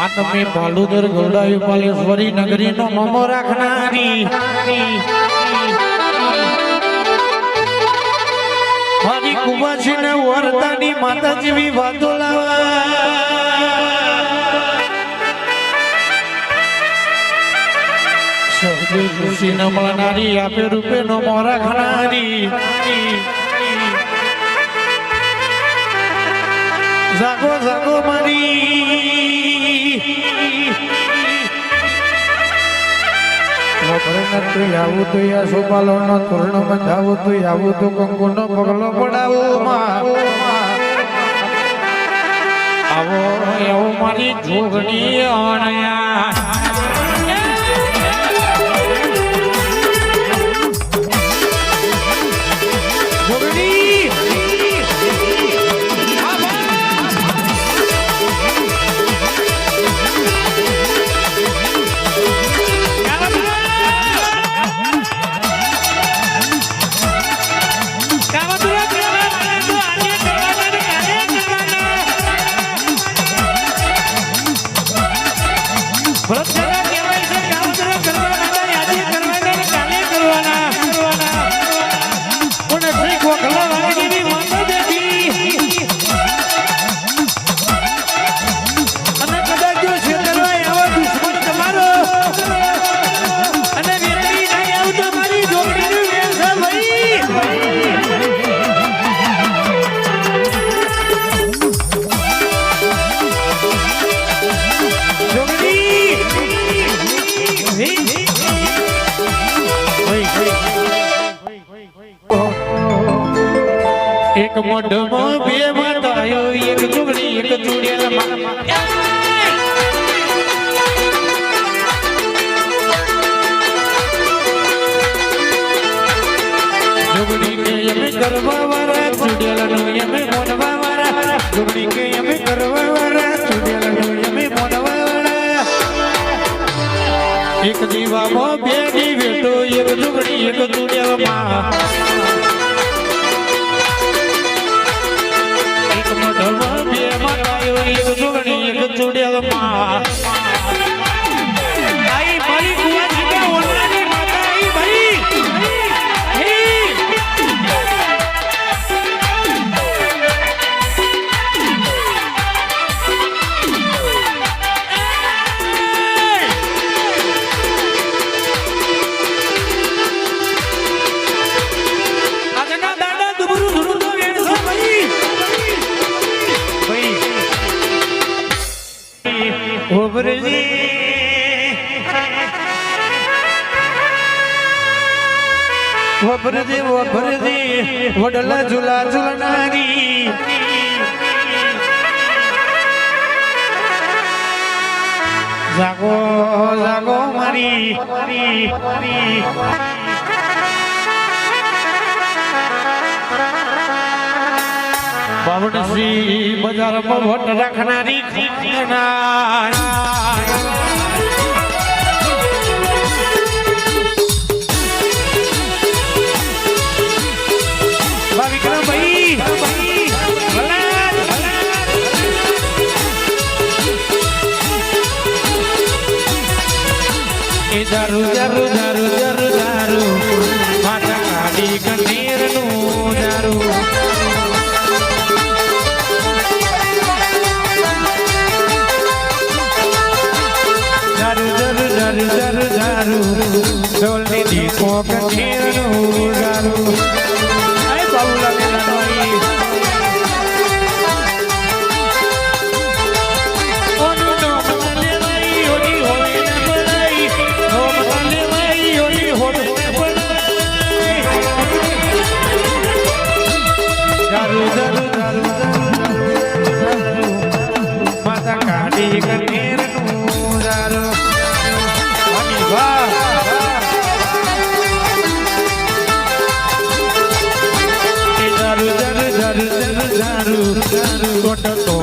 માનમી ભાલુદર ગોડાવી પાલેશ્વરી નગરી નો મમો રાખનારી. મારી કુવાસીને વરદાની માતા જેવી વાતો લાવા. મળનારી આપે રૂપે નો મોરા ખનારી જાગો જાગો. આવું તો યા સોપાલો નો તોરણ બંધાવું તો આવું તો કંકુ નો પગલો પડાવો આવો આવો મારી જોગણી અણયા એક મોઢમાં બે માતાયો એક ચુગડી એક ચુડેલ જોગડી કે અમે કરવા વાળા ચુડેલ નો અમે મોનવા વાળા જોગડી કે અમે કરવા વાળા ચુડેલ નો અમે મોનવા એક દીવામાં બે દી વેટો એક જોગડી એક ચુડેલમાં એક મોઢમાં બે માતાયો એક જોગણી એક ચુડેલમાં ભાઈ ઓબરજી વબરજી વબરજી વડલા ઝુલા ઝુલનારી. જાગો જાગો મારી મારી. બાવડસી બજારમાં વટ રાખનારી વિક્રમભાઈ ભલા, દારૂ દારૂ દારૂ ઢોલની દીપો કઠીરનું દારૂ દારૂ કોટકો